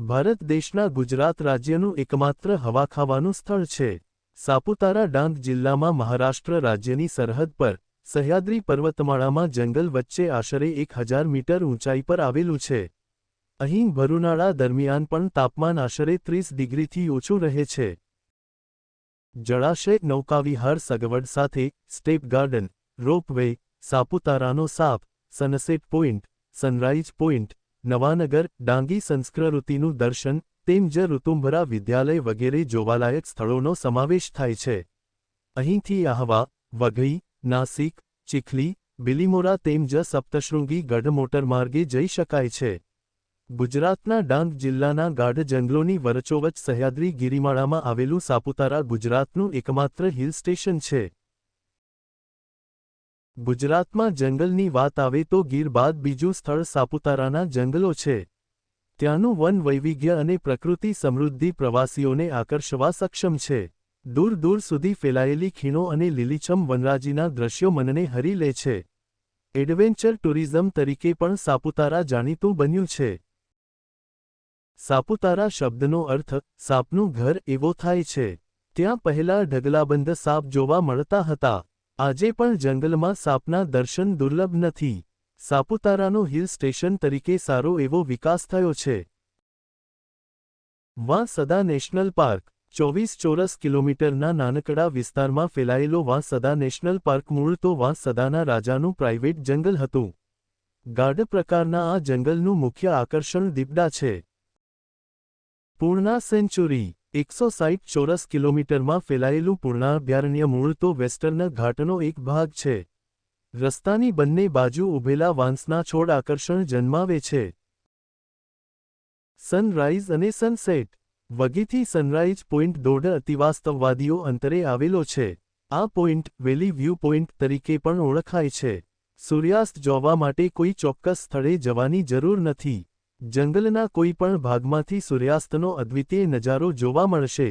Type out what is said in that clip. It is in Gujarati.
ભારત દેશના ગુજરાત રાજ્યનું એકમાત્ર હવા ખાવાનું સ્થળ છે. સાપુતારા ડાંગ જિલ્લામાં મહારાષ્ટ્ર રાજ્યની સરહદ પર સહ્યાદ્રી પર્વતમાળામાં જંગલ વચ્ચે આશરે એક હજાર મીટર ઊંચાઈ પર આવેલું છે. અહીં ભરુનાળા દરમિયાન પણ તાપમાન આશરે ત્રીસ ડિગ્રીથી ઓછું રહે છે. જળાશય નૌકાવિહાર સગવડ સાથે સ્ટેપ ગાર્ડન, રોપવે, સાપુતારાનો સાપ, sunset point sunrise point Navanagar, Dangi સંસ્કૃતિનું દર્શન, તેમજ ઋતુંભરા વિદ્યાલય વગેરે જોવાલાયક સ્થળોનો સમાવેશ થાય છે. અહીંથી આહવા, વઘઈ, નાસિક, ચીખલી, બિલીમોરા તેમજ સપ્તશૃંગી ગઢ મોટરમાર્ગે જઈ શકાય છે. ગુજરાતના ડાંગ જિલ્લાના ગાઢ જંગલોની વરચોવચ સહ્યાદ્રી ગિરિમાળામાં આવેલું સાપુતારા ગુજરાતનું એકમાત્ર હિલ સ્ટેશન છે. ગુજરાતમાં જંગલની વાત આવે તો ગીર બાદ બીજું સ્થળ સાપુતારાના જંગલો છે. ત્યાંનું વન વૈવિધ્ય અને પ્રકૃતિ સમૃદ્ધિ પ્રવાસીઓને આકર્ષવા સક્ષમ છે. દૂર દૂર સુધી ફેલાયેલી ખીણો અને લીલીછમ વનરાજીના દ્રશ્યો મનને હરી લે છે. એડવેન્ચર ટુરિઝમ તરીકે પણ સાપુતારા જાણીતું બન્યું છે. સાપુતારા શબ્દનો અર્થ, સાપનું ઘર એવો થાય છે. ત્યાં પહેલા ઢગલાબંધ સાપ જોવા મળતા હતા. આજે પણ જંગલમાં સાપના દર્શન દુર્લભ નથી. સાપુતારાનો હિલ સ્ટેશન તરીકે સારો એવો વિકાસ થયો છે. વાં સદા નેશનલ પાર્ક, ચોવીસ ચોરસ કિલોમીટરના નાનકડા વિસ્તારમાં ફેલાયેલો વાં સદા નેશનલ પાર્ક મૂળ તો વાં સદાના રાજાનું પ્રાઇવેટ જંગલ હતું. ગાઢ પ્રકારના આ જંગલનું મુખ્ય આકર્ષણ દીપડા છે. પૂર્ણા સેન્ચુરી એકસો સાઠ ચોરસ કિલોમીટરમાં ફેલાયેલું પૂર્ણાભયારણ્ય મૂળ તો વેસ્ટર્ન ઘાટનો એક ભાગ છે. રસ્તાની બંને બાજુ ઊભેલા વાંસના છોડ આકર્ષણ જન્માવે છે. સનરાઇઝ અને સનસેટ. વગીથી સનરાઇઝ પોઇન્ટ દોઢ અતિવાસ્તવવાદીઓ અંતરે આવેલો છે. આ પોઇન્ટ વેલી વ્યૂ પોઇન્ટ તરીકે પણ ઓળખાય છે. સૂર્યાસ્ત જોવા માટે કોઈ ચોક્કસ સ્થળે જવાની જરૂર નથી. જંગલના કોઈ પણ ભાગમાંથી સૂર્યાસ્તનો અદ્વિતીય નજારો જોવા મળશે.